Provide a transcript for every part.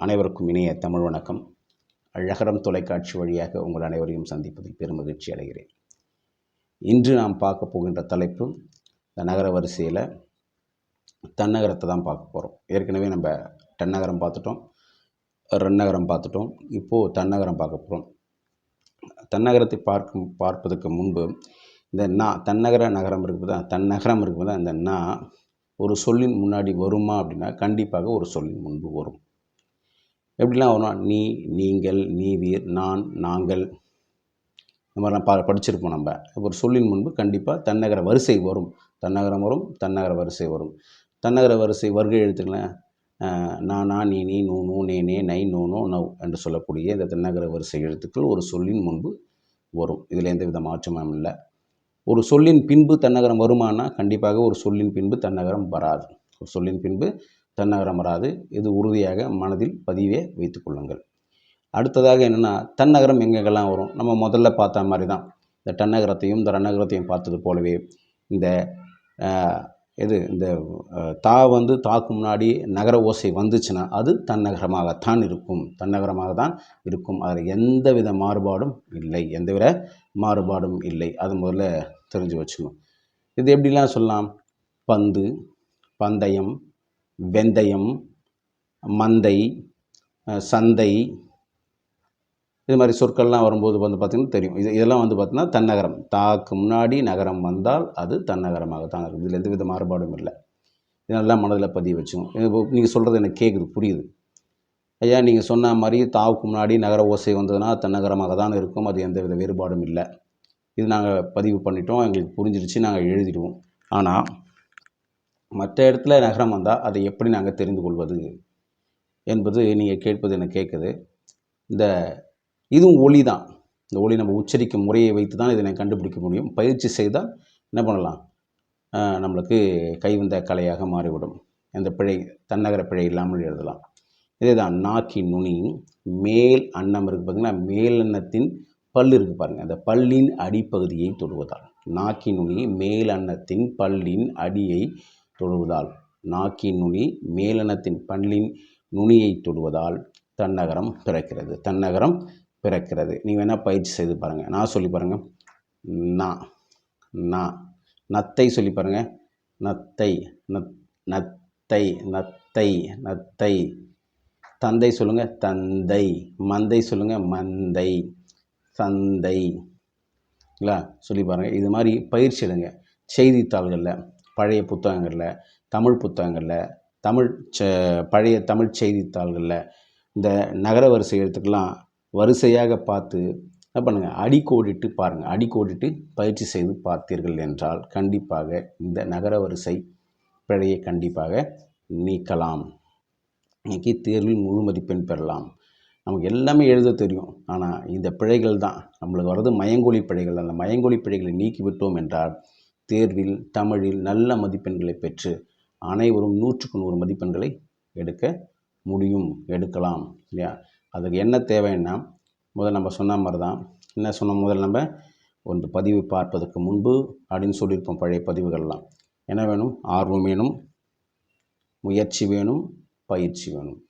அனைவருக்கும் இணைய தமிழ் வணக்கம். அழகரம் தொலைக்காட்சி வழியாக உங்கள் அனைவரையும் சந்திப்பதில் பெருமகிழ்ச்சி அடைகிறேன். இன்று நாம் பார்க்க போகின்ற தலைப்பு இந்த நகர வரிசையில் தன்னகரத்தை தான் பார்க்க போகிறோம் ஏற்கனவே நம்ம தன்னகரம் பார்த்துட்டோம் ரன்னகரம் பார்த்துட்டோம் இப்போது தன்னகரம் பார்க்க போகிறோம் தன்னகரத்தை பார்க்கும் பார்ப்பதற்கு முன்பு இந்த நா தன்னகர நகரம் இருக்குதா தன்னகரம் இருக்குதா இந்த நா ஒரு சொல்லின் முன்னாடி வருமா அப்படின்னா கண்டிப்பாக ஒரு சொல்லின் முன்பு வரும். எப்படிலாம் வரும் நீ நீங்கள் நீவீர் நான் நாங்கள். இந்த மாதிரிலாம் பா படிச்சிருப்போம் நம்ம. ஒரு சொல்லின் முன்பு கண்டிப்பாக தன்னகர வரிசை வரும். தன்னகரம் வரும் தன்னகர வரிசை வரும். தன்னகர வரிசை வருகை எழுத்துக்களேன் நானா நீ நீ நூ நூ நே நே நை நோ நோ நவ் என்று சொல்லக்கூடிய இந்த தன்னகர வரிசை எழுத்துக்கள் ஒரு சொல்லின் முன்பு வரும். இதில் எந்த வித மாற்றமும் இல்லை. ஒரு சொல்லின் பின்பு தன்னகரம் வருமானா கண்டிப்பாக ஒரு சொல்லின் பின்பு தன்னகரம் வராது. ஒரு சொல்லின் பின்பு தன்னகரம் வராது. இது உறுதியாக மனதில் பதிவே வைத்துக் கொள்ளுங்கள். அடுத்ததாக என்னென்னா தன்னகரம் எங்கெங்கெல்லாம் வரும்? நம்ம முதல்ல பார்த்த மாதிரி தான் இந்த டன்னகரத்தையும் இந்த ரன்னகரத்தையும் பார்த்தது போலவே இந்த இது இந்த தா வந்து தாக்கு முன்னாடி நகர ஓசை வந்துச்சுன்னா அது தன்னகரமாகத்தான் இருக்கும். தன்னகரமாக தான் இருக்கும். அதில் எந்த வித மாறுபாடும் இல்லை. எந்த வித மாறுபாடும் இல்லை. அது முதல்ல தெரிஞ்சு வச்சுக்கணும். இது எப்படிலாம் சொல்லலாம்? பந்து பந்தயம் வெந்தயம் மந்தை சந்தை இது மாதிரி சொற்கள்லாம் வரும்போது வந்து பார்த்திங்கன்னா தெரியும். இது இதெல்லாம் வந்து பார்த்திங்கன்னா தன்னகரம். தாக்கு முன்னாடி நகரம் வந்தால் அது தன்னகரமாக தான் இருக்கும். இதில் எந்த வித மாறுபாடும் இல்லை. இதெல்லாம் மனதில் பதிய வச்சுக்கணும். நீங்கள் சொல்கிறது எனக்கு கேட்குது புரியுது. ஐயா நீங்கள் சொன்ன மாதிரி தாவுக்கு முன்னாடி நகர ஓசை வந்ததுன்னா தன்னகரமாக தான் இருக்கும். அது எந்தவித வேறுபாடும் இல்லை. இது நாங்கள் பதிவு பண்ணிட்டோம். எங்களுக்கு புரிஞ்சிருச்சு. நாங்கள் எழுதிடுவோம். ஆனால் மற்ற இடத்துல நகரம் வந்தால் அதை எப்படி நாங்கள் தெரிந்து கொள்வது என்பது நீங்கள் கேட்பது எனக்கு கேட்குது. இந்த இதுவும் ஒளி தான். இந்த ஒளி நம்ம உச்சரிக்கும் முறையை வைத்து தான் இதனை கண்டுபிடிக்க முடியும். பயிற்சி செய்தால் என்ன பண்ணலாம்? நம்மளுக்கு கைவந்த கலையாக மாறிவிடும். அந்த பிழை தன்னகர பிழை இல்லாமல் எழுதலாம். இதே தான் நாக்கி நுனி மேல் அன்னம் இருக்குது பார்த்திங்கன்னா மேல் அன்னத்தின் பல் இருக்குது பாருங்கள் அந்த பல்லின் அடிப்பகுதியை தொடுவதால். நாக்கி நுனி மேல் அன்னத்தின் பல்லின் அடியை தொடுவதால் நாக்கின் நுனி மேலனத்தின் பல்லின் நுனியை தொடுவதால் தன்னகரம் பிறக்கிறது. தன்னகரம் பிறக்கிறது. நீங்கள் வேணால் பயிற்சி செய்து பாருங்கள் நான் சொல்லி பாருங்கள் நா நா நத்தை சொல்லி பாருங்கள் நத்தை நத் நத்தை நத்தை நத்தை. தந்தை சொல்லுங்கள் தந்தை. மந்தை சொல்லுங்கள் மந்தை. சந்தை இல்லை சொல்லி பாருங்கள் இது மாதிரி பயிற்சி எடுங்க. செய்தித்தாள்களில் பழைய புத்தகங்களில் தமிழ் புத்தகங்களில் தமிழ் ச பழைய தமிழ் செய்தித்தாள்களில் இந்த நகர வரிசை எழுத்துக்கெல்லாம் வரிசையாக பார்த்து என்ன பண்ணுங்கள் அடிக்கோடிட்டு பாருங்கள் அடிக்கோடிட்டு பயிற்சி செய்து பார்த்தீர்கள் என்றால் கண்டிப்பாக இந்த நகர வரிசை பிழையை கண்டிப்பாக நீக்கலாம். இன்றைக்கி தேர்வில் முழு மதிப்பெண் பெறலாம். நமக்கு எல்லாமே எழுத தெரியும். ஆனால் இந்த பிழைகள் தான். நம்மளுக்கு வர்றது மயங்கொழி பிழைகள் அந்த மயங்கொழி பிழைகளை நீக்கிவிட்டோம் என்றால் தேர்வில் தமிழில் நல்ல மதிப்பெண்களை பெற்று அனைவரும் நூற்றுக்கு நூறு மதிப்பெண்களை எடுக்க முடியும் எடுக்கலாம் இல்லையா? அதுக்கு என்ன தேவைன்னா முதல் நம்ம சொன்ன மாதிரி தான் என்ன சொன்ன முதல் நம்ம ஒன்று பதிவு பார்ப்பதற்கு முன்பு அப்படின்னு சொல்லியிருப்போம் பழைய பதிவுகள்லாம். என்ன வேணும்? ஆர்வம் வேணும் முயற்சி வேணும் பயிற்சி வேணும்.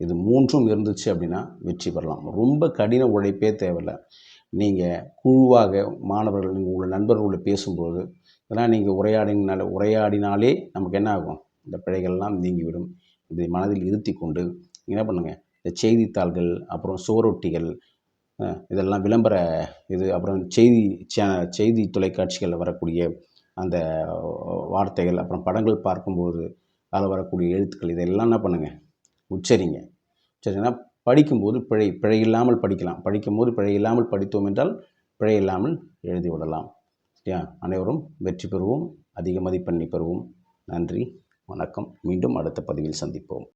இது மூன்றும் இருந்துச்சு அப்படின்னா வெற்றி பெறலாம். ரொம்ப கடின உழைப்பே தேவையில்லை. நீங்கள் குழுவாக மாணவர்கள் நீங்கள் உங்கள் நண்பர்களோடு பேசும்போது இதெல்லாம் நீங்கள் உரையாடினால உரையாடினாலே நமக்கு என்ன ஆகும்? இந்த பிழைகள்லாம் நீங்கிவிடும். இதை மனதில் இருத்தி கொண்டு என்ன பண்ணுங்கள் இந்த செய்தித்தாள்கள் அப்புறம் சுவரொட்டிகள் இதெல்லாம் விளம்பர இது அப்புறம் செய்தி சே செய்தி தொலைக்காட்சிகளில் வரக்கூடிய அந்த வார்த்தைகள் அப்புறம் படங்கள் பார்க்கும்போது அதில் வரக்கூடிய எழுத்துக்கள் இதெல்லாம் என்ன பண்ணுங்கள் உச்சரிங்க. உச்சரிங்கன்னா படிக்கும்போது பிழை பிழை இல்லாமல் படிக்கலாம். படிக்கும்போது பிழை இல்லாமல் படித்தோம் என்றால் பிழை இல்லாமல் எழுதி விடலாம். அனைவரும் வெற்றி பெறுவோம் அதிக மதிப்பெண்ணை பெறுவோம். நன்றி வணக்கம். மீண்டும் அடுத்த பதிவில் சந்திப்போம்.